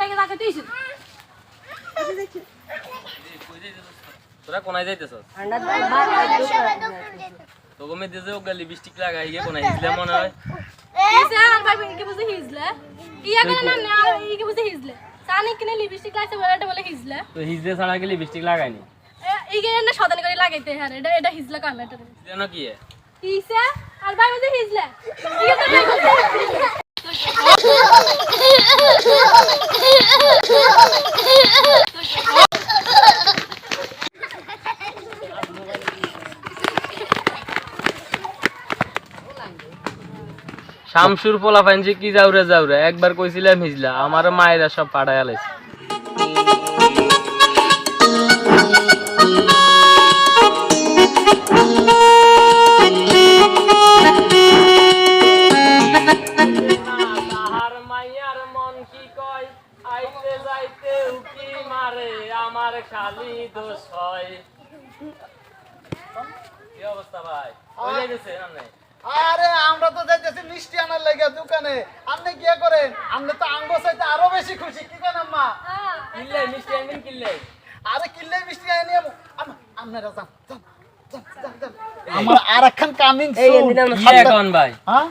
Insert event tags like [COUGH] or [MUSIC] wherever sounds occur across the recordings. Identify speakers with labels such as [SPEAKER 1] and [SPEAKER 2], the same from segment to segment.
[SPEAKER 1] তাকে
[SPEAKER 2] তোরা কোনায় যাইতেছ তো গমে দিয়েছে ওকে লিপস্টিক লাগাই গিয়ে কোনায় হিজলে মনে হয়?
[SPEAKER 1] হিজলে
[SPEAKER 2] ছাড়া কি লিপস্টিক লাগাইনি
[SPEAKER 1] সদানি করে লাগাইতে হ্যাঁ এটা এটা হিজলে কাম এটা
[SPEAKER 2] কি? শামসুর পোলা ফাইনছে কি যাউরে যাউরে একবার কইছিলাম হিজলা আমার মায়েরা সব পাড়ায় আলাইছে।
[SPEAKER 3] আরে আমরা তো যাইতেছি মিষ্টি আনার লাগে দোকানে। আপনি কি করেন? আপনি তো আঙ্গ চাইতে আরও বেশি খুশি। কি করেন আম্মা?
[SPEAKER 2] কিনলে মিষ্টি আনবেন কিনলে
[SPEAKER 3] আরে কিনলে মিষ্টি আনি আপনারা যান যান, যান, যান, যান। আমার আর একখান কামিং
[SPEAKER 2] ভাই।
[SPEAKER 3] হ্যাঁ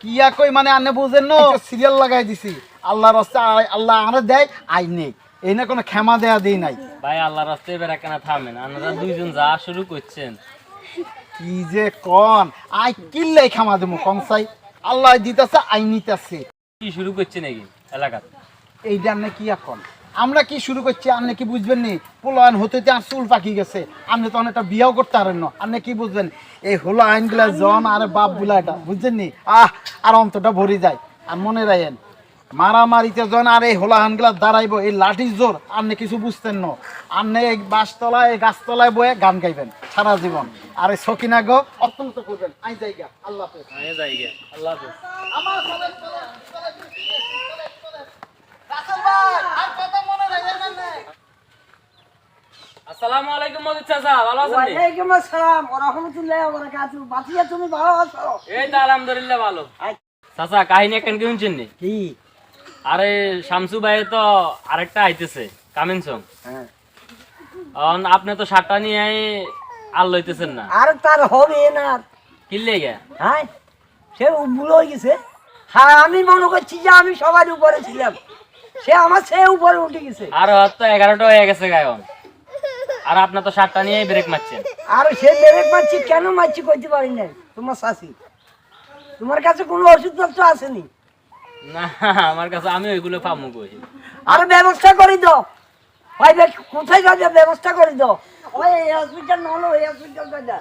[SPEAKER 3] কিয়া কই মানে আপনি বুঝেন না সিরিয়াল লাগাই দিছি। আল্লাহর রাস্তা আল্লাহ আরে দেয় আই নেই। এই না কোনো ক্ষমা দেয়া দেই নাই।
[SPEAKER 2] ভাই আল্লাহ রাস্তায় বেড়া কেন থামেন। আপনারা দুইজন যা শুরু করছেন
[SPEAKER 3] কি যে কন? আই কিল্লাই ক্ষমা দেবো কনসাই আল্লাহ দিতেছে আই নিতেছে।
[SPEAKER 2] কি শুরু করছে নাকি এলাকাতে?
[SPEAKER 3] এখন? আমরা কি শুরু করছি আপনি কি বুঝবেন নি? পোলায়ন হতে হতে আর চুল পাকি গেছে। আপনি তখন একটা বিয়াও করতে পারেন না। আপনি কি বুঝবেন? এই হলো আইনগুলা জন আর বাপগুলা এটা বুঝছেন নি? আহ আর অন্তটা ভরে যায়। আর মনে রাখেন মারামারিতে জন আর এই হোলা হানগুলা দাঁড়াইবো এই লাঠির জোর আপনি কিছু বুঝতেন না। আপনি এই বাসতলায় গাছতলায় বয়ে গান গাইবেন সারা জীবন। আর এই সকিনা গো অত্যন্ত করবেন। আই জায়গা আল্লাহ
[SPEAKER 2] আল্লাহ
[SPEAKER 3] মনে
[SPEAKER 2] আসসালামু আলাইকুম মজিদ চাচা ভালো আছেন
[SPEAKER 4] ওয়ালাইকুম আসসালাম ওয়া রাহমাতুল্লাহি ওয়া বারাকাতুহু। বাতিয়া তুমি ভালো আছো?
[SPEAKER 2] এই তো আলহামদুলিল্লাহ ভালো। চাচা কাহিনী একখান কি শুনছেন
[SPEAKER 4] কি?
[SPEAKER 2] আরে শামসু ভাই তো আরেকটা আইতেছে কামিং সং
[SPEAKER 4] হ্যাঁ।
[SPEAKER 2] আপনি তো সাতটা নিয়ে আর লইতেছেন না।
[SPEAKER 4] আর তার হবে না
[SPEAKER 2] কিনলে গে
[SPEAKER 4] হ্যাঁ সে ভুল হয়ে গেছে। হ্যাঁ আমি মনে করছি যে আমি সবার উপরে ছিলাম। সে আমার সে উপরে উঠে গেছে।
[SPEAKER 2] আর তো এগারোটা হয়ে গেছে গায়ন আর আপনার তো সাতটা নিয়ে ব্রেক মারছেন।
[SPEAKER 4] আর সে ব্রেক মারছি কেন মারছি কইতে পারি না তোমার শাশি তোমার কাছে কোনো ওষুধপত্র আসেনি?
[SPEAKER 2] না আমার কাছে আমি ওইগুলো পাবো কই?
[SPEAKER 4] আর ব্যবস্থা করে দাও পাইবে কোথায় যাবে ব্যবস্থা করে দাও ওই এই হসপিটাল নহলো এই হসপিটাল যা।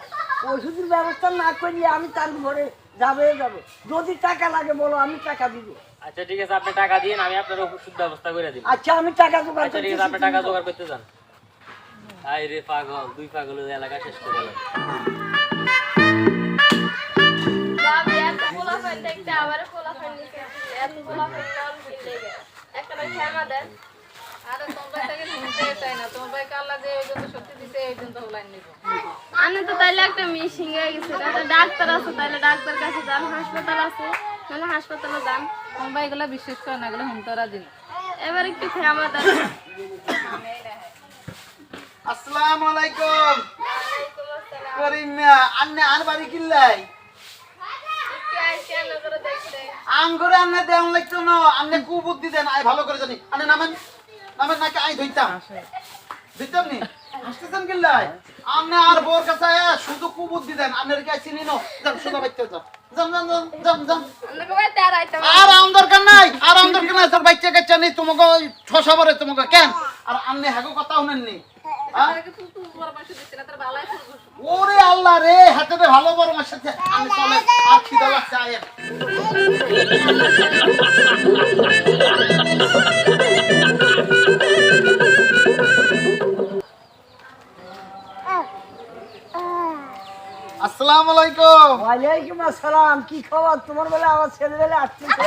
[SPEAKER 4] ওষুধের ব্যবস্থা না করিয়ে আমি তার ঘরে যাবে যাবে। যদি টাকা লাগে বলো আমি টাকা দিব।
[SPEAKER 2] আচ্ছা ঠিক আছে আপনি টাকা দিন আমি আপনার ওষুধ ব্যবস্থা করে দিব।
[SPEAKER 4] আচ্ছা আমি টাকা জোগাড়
[SPEAKER 2] আচ্ছা ঠিক আছে আপনি টাকা জোগাড় করতে যান। আই রে পাগল দুই পাগল এলাকা শেষ করে গেল।
[SPEAKER 1] দেখতে আবার পোলা ফাইন নিতে এত পোলা ফাইন কাম কিনলে একটা ভাই ক্ষমা দেন আরে তোমার থেকে শুনতে চাই না। তোমার ভাই কাল্লা যে ওই জন্য সত্যি দিতে ওই জন্য হলাইন নিব। আমি তো তাইলে একটা মিশিং হয়ে গেছে। তাহলে ডাক্তার আছে তাইলে ডাক্তার কাছে যান। হাসপাতাল আছে তাহলে হাসপাতালে যান। তোমার ভাই এগুলো বিশ্বাস করে না এগুলো হুমতো রাজি না এবার একটু ক্ষমা দেন
[SPEAKER 3] আসসালামু আলাইকুম। করিম আন্নে আর বাড়ি কিল্লাই। আঙ্গুরে আন্নে দেন লাগতো না আন্নে কু বুদ্ধি দেন আই ভালো করে জানি। আন্নে নামেন নামেন নাকি আই ধইতাম। ধইতাম নি? হাসতেছেন কিল্লাই আন্নে আর বোর কাছে শুধু কু বুদ্ধি দেন আন্নের কে চিনি নো যান, সোজা বাইতে যান। যান যান যান যান যান। আর আম দরকার নাই, আর আম দরকার নাই, তোর বাচ্চা কাচ্চা নেই তোমাকে ছশা বরে তোমাকে। কেন? আর আন্নে হাগো কথা শুনেননি। ওরে আল্লাহ রে হাতে ভালো বড় আসসালামু আলাইকুম।
[SPEAKER 4] আসসালাম। কি খবর? তোমার বেলা আমার ছেলে ছেলেবেলা আসতেছে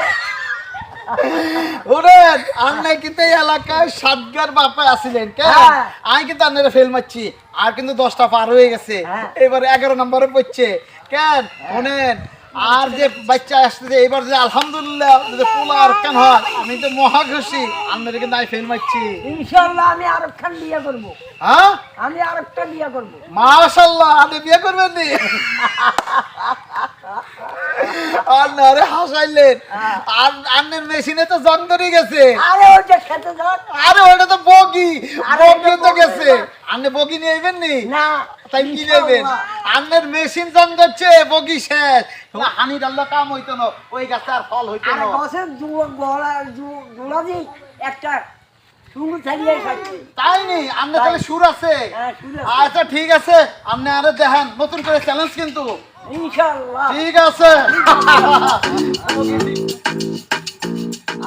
[SPEAKER 3] আপনি কিন্তু এই এলাকায় সাতগার বাপা আছিলেন কেন
[SPEAKER 4] হ্যাঁ।
[SPEAKER 3] আমি কিন্তু আপনারা ফেল মারছি আর কিন্তু দশটা পার হয়ে গেছে।
[SPEAKER 4] এবারে
[SPEAKER 3] এবার এগারো নম্বরে পড়ছে। কেন? শোনেন আর যে বাচ্চা আসতেছে এবার যে আলহামদুলিল্লাহ যদি পোলা আর কেন হয় আমি তো মহা খুশি। আপনাদের কিন্তু আমি ফেল মারছি।
[SPEAKER 4] ইনশাল্লাহ আমি আরেকখান বিয়ে করব।
[SPEAKER 3] হ্যাঁ?
[SPEAKER 4] আমি আরেকটা বিয়ে করব।
[SPEAKER 3] মাশাল্লাহ আপনি বিয়ে করবেন নি? আর না রে হাসাইলেন আর আন্নের মেশিনে তো জং ধরে গেছে।
[SPEAKER 4] আরে ওই খেতে যাক
[SPEAKER 3] আরে ওটা তো বগি।
[SPEAKER 4] আরে
[SPEAKER 3] বগি
[SPEAKER 4] ওটা
[SPEAKER 3] তো গেছে।
[SPEAKER 4] না।
[SPEAKER 3] আপনি বগি নিয়ে আইবেন নি?
[SPEAKER 4] না
[SPEAKER 3] তাই কি নেবেন
[SPEAKER 4] ইনশাআল্লাহ।
[SPEAKER 3] আন্নের মেশিন জং ধরছে বগি শেষ। হানি ডাল্লা কাম হইতো না ওই গাছে আর ফল হইতো
[SPEAKER 4] আরে
[SPEAKER 3] না।
[SPEAKER 4] গাছের জু- গলা জু- জোড়া দিয়ে একটা
[SPEAKER 3] তাই নি? আপনি তাহলে সুর আছে।
[SPEAKER 4] হ্যাঁ
[SPEAKER 3] আচ্ছা ঠিক আছে। আপনি আরে দেখেন নতুন করে চ্যালেঞ্জ কিন্তু।
[SPEAKER 4] ইনশাল্লাহ
[SPEAKER 3] ঠিক আছে। [LAUGHS]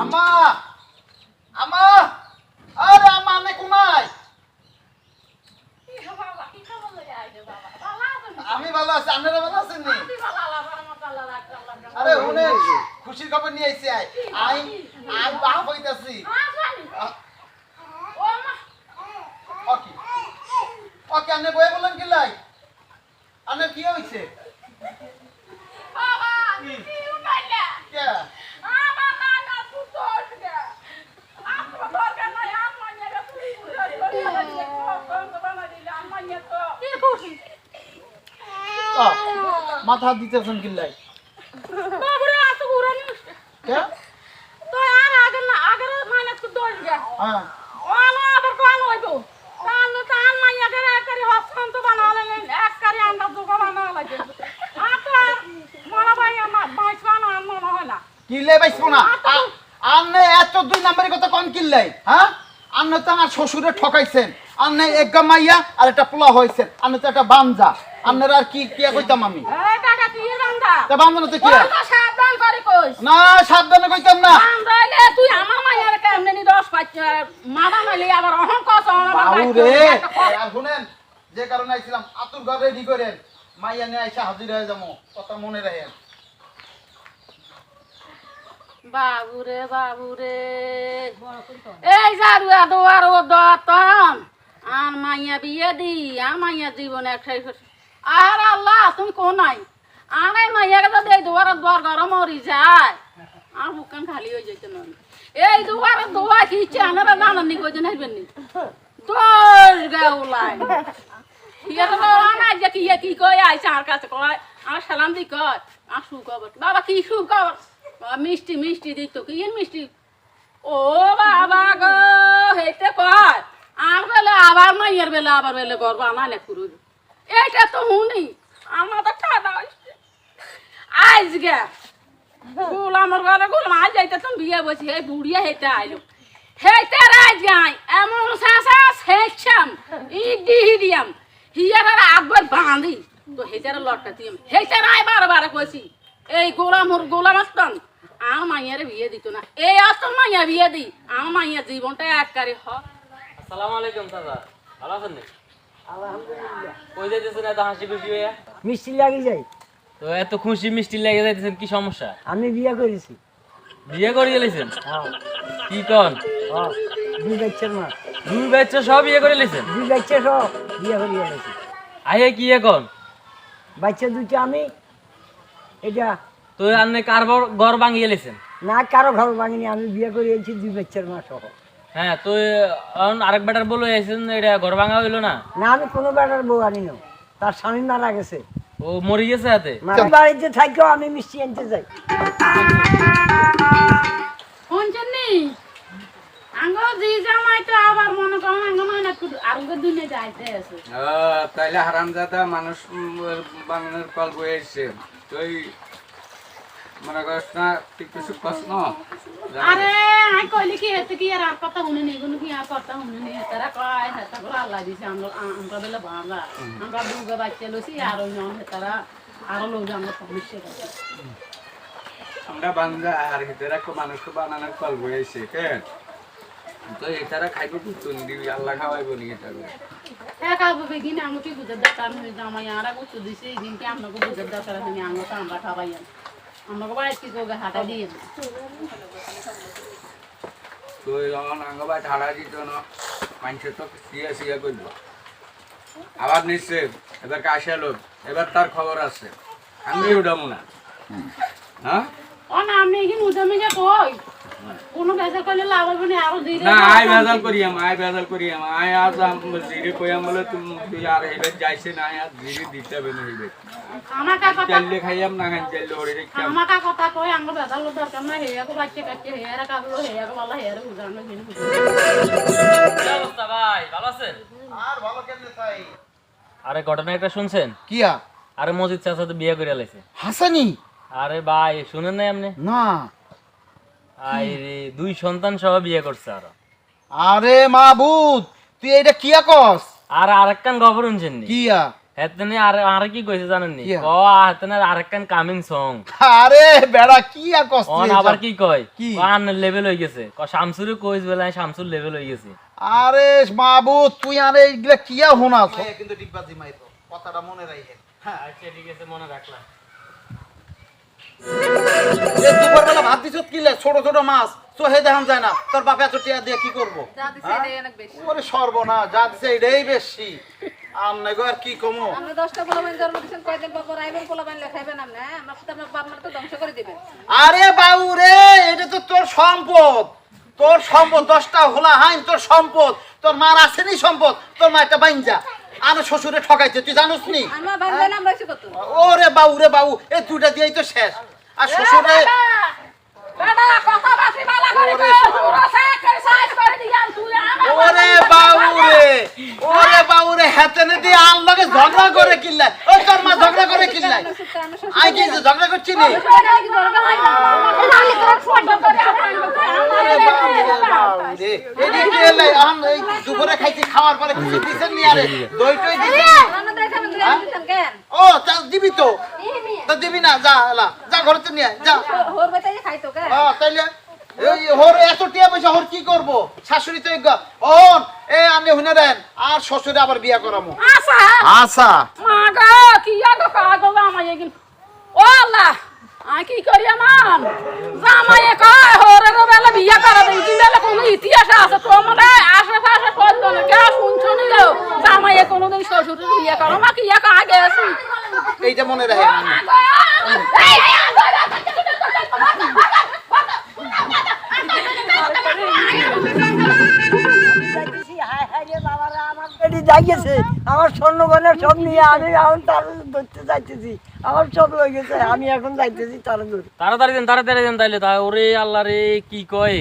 [SPEAKER 3] আমা আমা আরে আমা আমি কোনায় আমি ভালো আছি আপনারা ভালো আছেন নি? আরে শুনে খুশির খবর নিয়ে আইছি আই আই আই বাপ হইতাছি। ওকে ওকে আপনি বয়ে বলেন কি লাই? আপনার কি হইছে? কে মাথা দিতেছেন কি লাই? কে? হ্যাঁ। কিল্লাই পাইছো না আ- আপনি এত দুই নাম্বারের কথা কোন কিল্লাই হ্যাঁ? আপনি তো আমার শ্বশুরে ঠকাইছেন। আপনি এক গামাইয়া আর একটা পোলা হয়েছেন। আপনি তো একটা বামজা আপনার আর কি কি কইতাম আমি? তা বামজা না তো কি?
[SPEAKER 1] সাবধান করে কইস।
[SPEAKER 3] না সাবধানে কইতাম না।
[SPEAKER 1] তুই আমার মায়ের কেমনে নি দশ পাচ্ছ মামা মাইলে আবার অহং কস
[SPEAKER 3] বাবু রে। আর শুনেন যে কারণে আইছিলাম আতুর ঘর রেডি করেন। মাইয়া নিয়ে আইসা হাজির হয়ে যাব। কথা মনে রাখেন।
[SPEAKER 1] বাবুরে বাবুরে এই জারুয়া দোয়ার ও দতম আর মাইয়া বিয়ে দি আর মাইয়া জীবন একটাই আর আল্লাহ, তুমি কোন নাই? আর এই মাইয়াকে তো এই দুয়ার দুয়ার গরম মরি যায়। আর বুকান খালি হয়ে যেত না। এই দুয়ার দোয়া কি ইচ্ছে আনারা জানান নি কইতে নাইবেন নি দোষ গাউলাই ইয়ে তো না যে কি কি কই আইছে আর কাছে কয়। আর বাবা, কি মিষ্টি মিষ্টি কি মিষ্টি? ও বাবা গো হেতে কয়। আবার মাইয়ের বেলে, আবার বেলে গর্ব আনালে করুন এইটা তো হুনি, আমার তো হয়েছে। আইজ গে গুল আমার ঘরে গুল আজ যাইতে তুমি বিয়ে বসি এই বুড়িয়া হেতে আইলো। হেতে রাজ গাই এমন সাসা সেছাম ইডি হিডিয়াম হিয়ার আগবার বাঁধি। তো হেতার লটকা দিম হেতার আই বারে বারে কইছি, এই গোলাম ওর গোলাম আসতাম, আর মাইয়ারে বিয়ে দিত না। এই আসতাম মাইয়া বিয়ে দি, আমার মাইয়া জীবনটা এককারে হ
[SPEAKER 2] আসসালামু আলাইকুম দাদা ভালো আছেন নি যাইতেছেন এত হাসি খুশি হইয়া?
[SPEAKER 4] মিষ্টি লাগি যাই।
[SPEAKER 2] তো এত খুশি মিষ্টি লেগে যাইতেছেন কি সমস্যা?
[SPEAKER 4] আমি বিয়ে করেছি।
[SPEAKER 2] বিয়ে করে গেলেছেন
[SPEAKER 4] হ্যাঁ।
[SPEAKER 2] কি কন?
[SPEAKER 4] হ্যাঁ দুই বাচ্চার মা।
[SPEAKER 2] দুই বাচ্চা সব বিয়ে করে লেছেন
[SPEAKER 4] দুই বাচ্চা সব বিয়ে করে
[SPEAKER 2] আহে কি এখন
[SPEAKER 4] বাচ্চা দুটো আমি এটা
[SPEAKER 2] তো আপনি কার বর- ঘর ভাঙিয়ে লেছেন
[SPEAKER 4] না কারও ঘর ভাঙিনি আমি বিয়ে করে এসেছি দুই বাচ্চার মা সহ।
[SPEAKER 2] হ্যাঁ তো এখন আরেক বেটার বলে আইছেন এটা ঘর ভাঙা হইল না?
[SPEAKER 4] না আমি কোনো বেটার বউ আনি না তার স্বামী মারা গেছে।
[SPEAKER 2] ও মরে গেছে হাতে?
[SPEAKER 4] বাড়িতে থাকেও আমি মিষ্টি আনতে যাই।
[SPEAKER 1] শুনছেন নি? আঙ্গ জি জামাই তো আবার মনে করেন আঙ্গ মানে আর দুনিয়া যাইতে আছে।
[SPEAKER 5] আহ, তাইলে হারামজাদা মানুষ বানানোর কল বয়ে এসছে। তুই মনে করস না তুই কিছু কস না?
[SPEAKER 1] আরে আই কইলি কি হেতে কি আর আর কথা শুনে নি কোনো কি আর কথা শুনে নি হেতারা কয় হেতা করে আল্লাহ দিছে আমরা আমরা বেলে বাংলা আমরা দুগা বাচ্চা লইছি আর ওই নন হেতারা আরও লোক আমরা সমস্যা আছে
[SPEAKER 5] আমরা বান্দা আর হেতেরা কো মানুষ বানানোর কল এসছে কেন তো এটারা খাইবো কি তুই দিবি আল্লাহ খাওয়াইবো নি এটা
[SPEAKER 1] একা বেগিন আমি কি দরকার হয়ে জামাই আর গুছো দিছে এই দিনকে আমি আমরা খাবাই আমাকে বাড়ি কি করে হাঁটা দিয়ে দিই
[SPEAKER 5] তুই যখন আঙ্গবা ঠাড়া দিত না মানুষ তো সিয়া সিয়া করব আবার নিশ্চয় এবার কাশে লোক এবার তার খবর আছে। আমি উঠাবো না। হ্যাঁ?
[SPEAKER 6] ও না আমি কি যে কই? কোনো করলে লাভ হবে না আরও দিলে
[SPEAKER 5] না আই বেজাল করিয়াম আই বেজাল করিয়াম আই আজ আম জিরে কইয়াম বলে তুমি তুই আর যাইছে না আর জিরে দিতে হবে না
[SPEAKER 6] আমাকে কথা
[SPEAKER 5] খাইয়াম না খাই ওরে
[SPEAKER 6] আমাকে কথা কই দরকার না হেয়া কো বাচ্চা কাচ্চা কাবলো বলা বুঝানো
[SPEAKER 2] কি অবস্থা ভাই? ভালো আছেন?
[SPEAKER 3] আর ভালো কেমনে তাই?
[SPEAKER 2] আরে ঘটনা একটা শুনছেন?
[SPEAKER 3] কিয়া
[SPEAKER 2] আরে মজিদ চাচা তো বিয়ে করে লাইছে।
[SPEAKER 3] হাসানি?
[SPEAKER 2] আরে ভাই শুনেন নাই আপনি?
[SPEAKER 3] না।
[SPEAKER 2] আই রে দুই সন্তান সহ বিয়ে করছে আরও।
[SPEAKER 3] আরে মাহবুদ তুই এটা কিয়া কস?
[SPEAKER 2] আর আরেকখান খবর শুনছেন
[SPEAKER 3] কিয়া?
[SPEAKER 2] হেতনে আর আর কি কইছে জানেন নি
[SPEAKER 3] ক
[SPEAKER 2] হেতনে আরেকখান কামিং সং।
[SPEAKER 3] আরে বেড়া কিয়া কস
[SPEAKER 2] অন আবার কি কয়?
[SPEAKER 3] কি?
[SPEAKER 2] আন লেভেল হয়ে গেছে। ক শামসুরে কইস বেলায় শামসুর লেভেল হয়ে গেছে।
[SPEAKER 3] আরে মাহবুদ তুই আরে এইগুলা কিয়া হোনাস কিন্তু ডিব্বাজি মাইতো কথাটা মনে রাখে হ্যাঁ
[SPEAKER 2] আচ্ছা ঠিক আছে মনে রাখলাম।
[SPEAKER 3] দুপুরবেলা ভাত দিছ কিলে? ছোট ছোট মাছ। তো হে দেখান যায় না। তোর বাপে এত টিয়া দিয়ে কি করব?
[SPEAKER 1] যা দিছে এটাই অনেক বেশি।
[SPEAKER 3] ওরে সর্বনা যা দিছে এটাই বেশি। আমনে গো আর কি কমো?
[SPEAKER 1] আমরা দশটা পোলাবাইন জন্ম দিচ্ছেন কয়দিন পর পর আইবেন পোলাবাইন লেখাইবেন আপনি হ্যাঁ? আমরা তো আপনার বাপ মার তো ধ্বংস করে দিবেন।
[SPEAKER 3] আরে বাবু রে এটা তো তোর সম্পদ। তোর সম্পদ দশটা হোলা হাইন তোর সম্পদ। তোর মার আসেনি সম্পদ তোর মা একটা বাইঞ্জা আর শ্বশুরে ঠকাইছে তুই জানোস নি?
[SPEAKER 1] আমরা আমরা
[SPEAKER 3] ওরে বাবু রে বাবু এই দুটা দিয়েই তো শেষ। আর শ্বশুরে ওরে বাবু। রে ওরে বাবু রে হেতেনে দিয়ে লগে ঝগড়া করে কিল্লাই ওই তোর মা ঝগড়া করে কিল্লাই আই কি যে ঝগড়া করছি নি ওরে বাবু রে বাবু রে এদিকে এলাই আন এই দুপুরে খাইছি খাওয়ার পরে কিছু দিছেন নি আরে? দই টই ও তা দিবি তো? তা দিবি না যা এলা যা ঘরে তো নিয়ে আয়, যা।
[SPEAKER 1] খাইতো কে
[SPEAKER 3] হ্যাঁ তাইলে এই হোর এত টিয়া পয়সা হোর কি করব? শাশুড়ি তো ওন এ আমি হুনে দেন আর শ্বশুরে আবার বিয়া করামু।
[SPEAKER 6] আশা। মা গো কি আগো কাগো আমায় এগিন ও আল্লাহ আই কি করি জামাই কয় গো বেলা বিয়া করা দেই কি বেলা কোনো ইতিহাস আছে তোমরা আশেপাশে কত না কে শুনছো নি গো জামাই কোনো দিন শ্বশুর বিয়া করো মা কি একা আগে আছে
[SPEAKER 3] এইটা মনে রাখে
[SPEAKER 4] যাইতেছি, পেটে আমার স্বর্ণ গয়না সব নিয়ে আমি এখন তার ধরতে যাইতেছি। আমার সব লয়ে গেছে আমি এখন যাইতেছি তার ধরে।
[SPEAKER 2] তাড়াতাড়ি দেন তাড়াতাড়ি দেন তাইলে তা ওরে আল্লাহ রে কি কয়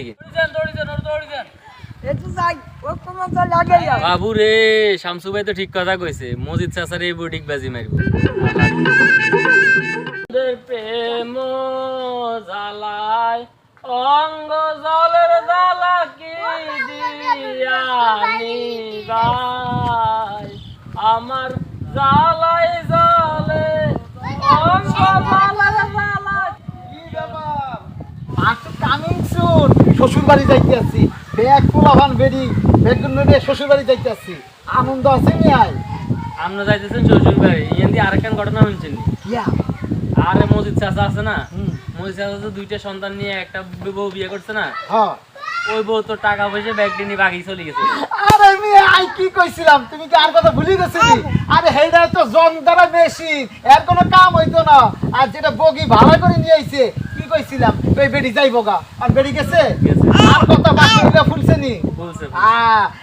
[SPEAKER 2] বাবু রে শামসু ভাই তো ঠিক কথা কইছে মজিদ চাচার এই বুটিক বাজি মারব। প্রেম জ্বালায় অঙ্গ জলের জ্বালা কি গায় আমার জ্বালাই জলে অঙ্গ জলের জ্বালা
[SPEAKER 3] কি ব্যাপার? কামিং সুন শ্বশুর বাড়ি যাইতে আছি ব্যাগ পোলাভান বেরি ব্যাগ নিয়ে শ্বশুর বাড়ি যাইতে আছি আনন্দ আছে নি আয়
[SPEAKER 2] আমরা যাইতেছেন শ্বশুর বাড়ি ইয়ান দিয়ে আরেকখান ঘটনা শুনছেন নি?
[SPEAKER 3] কিয়া
[SPEAKER 2] আরে মজিদ চাচা আছে না?
[SPEAKER 3] হুম।
[SPEAKER 2] তো দুইটা সন্তান নিয়ে একটা বউ বিয়ে করছে না?
[SPEAKER 3] হ্যাঁ।
[SPEAKER 2] ওই বউ তো টাকা পয়সা ব্যাগ নিয়ে বাকি চলে গেছে।
[SPEAKER 3] আরে আমি আই কি কইছিলাম? তুমি কি আর কথা ভুলে গেছিলি আরে হেইডা তো জং দ্বারা মেশিন এর কোনো কাম হইতো না। আর যেটা বগি ভাড়া করে নিয়ে আইছে কইছিলাম ওই বেডি যাইবো গা। আর বেডি গেছে?
[SPEAKER 2] গেছে।
[SPEAKER 3] আর কথা বাকি ফুলছে নি?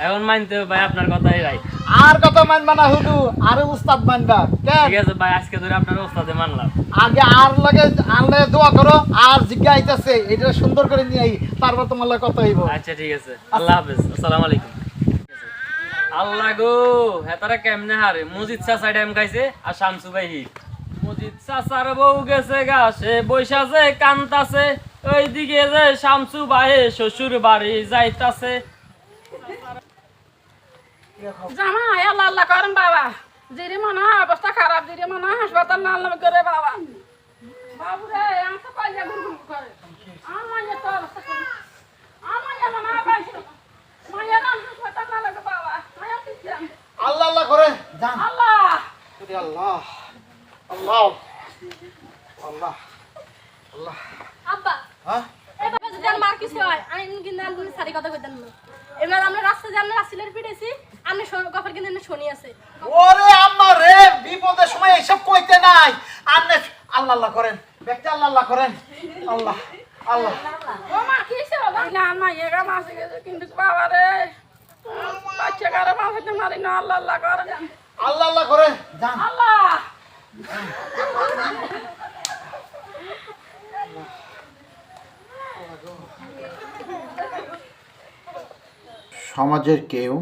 [SPEAKER 2] এখন মানতে হবে ভাই আপনার কথাই রাই
[SPEAKER 3] আর কথা মানবা না হুদু আরে উস্তাদ মানবা।
[SPEAKER 2] ঠিক আছে ভাই আজকে ধরে আপনার ওস্তাদে মানলাম।
[SPEAKER 3] আগে আর লাগে আর লাগে দোয়া করো আর জিজ্ঞা আইতাছে এটা সুন্দর করে নিয়ে আই তারপর তোমার লাগে কথা হইব।
[SPEAKER 2] আচ্ছা ঠিক আছে। আল্লাহ হাফেজ আসসালামু আলাইকুম। আল্লাহ গো হেতারা কেমনে হারে? মজিদ চাচা ড্যাম খাইছে আর শামসু ভাই হিট। মজিদ চাচার বউ গেছে গা সে বৈশাছে কান্তাছে ওইদিকে যে শামসু ভাই শ্বশুর বাড়ি যাইতাছে।
[SPEAKER 6] জামাই আল্লাহ আল্লাহ করেন বাবা। জিরে মনে হয় অবস্থা খারাপ জিরে মনে হয় হাসপাতাল না আল্লাহ করে বাবা। বাবু রে আমি তো কইয়া করে। আমার তো অবস্থা আমার মনে হয় পাইছে মায়ের হাসপাতাল না লাগে বাবা মায়া
[SPEAKER 3] আল্লাহ আল্লাহ করে
[SPEAKER 6] আল্লাহ।
[SPEAKER 3] আল্লাহ। আল্লাহ। আল্লাহ। আল্লাহ।
[SPEAKER 7] আব্বা।
[SPEAKER 3] হ্যাঁ?
[SPEAKER 7] এভাবে যদি আর মার কিছু হয় আইন কিন্তু কোনো সারি কথা কইতেন না। এবার আমরা রাস্তা আমরা রাস্তিলের পিটেছি আপনি কফার কিন্তু শনি আছে।
[SPEAKER 3] ওরে আম্মা রে বিপদের সময় এইসব কইতে নাই। আপনি আল্লাহ আল্লাহ করেন। দেখতে আল্লাহ আল্লাহ করেন। আল্লাহ আল্লাহ।
[SPEAKER 1] ও মা কিসে হলো না মা এগা মাছ গেছে কিন্তু বাবা রে। বাচ্চা কারে মাছ মারি না আল্লাহ আল্লাহ করে না।
[SPEAKER 3] আল্লাহ আল্লাহ করেন।
[SPEAKER 1] আল্লাহ।
[SPEAKER 8] সমাজের কেউ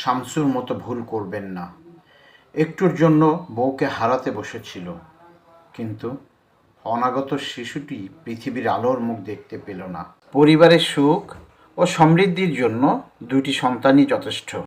[SPEAKER 8] শামসুর মতো ভুল করবেন না। একটুর জন্য বউকে হারাতে বসেছিল, কিন্তু অনাগত শিশুটি পৃথিবীর আলোর মুখ দেখতে পেল না। পরিবারের সুখ ও সমৃদ্ধির জন্য দুটি সন্তানই যথেষ্ট।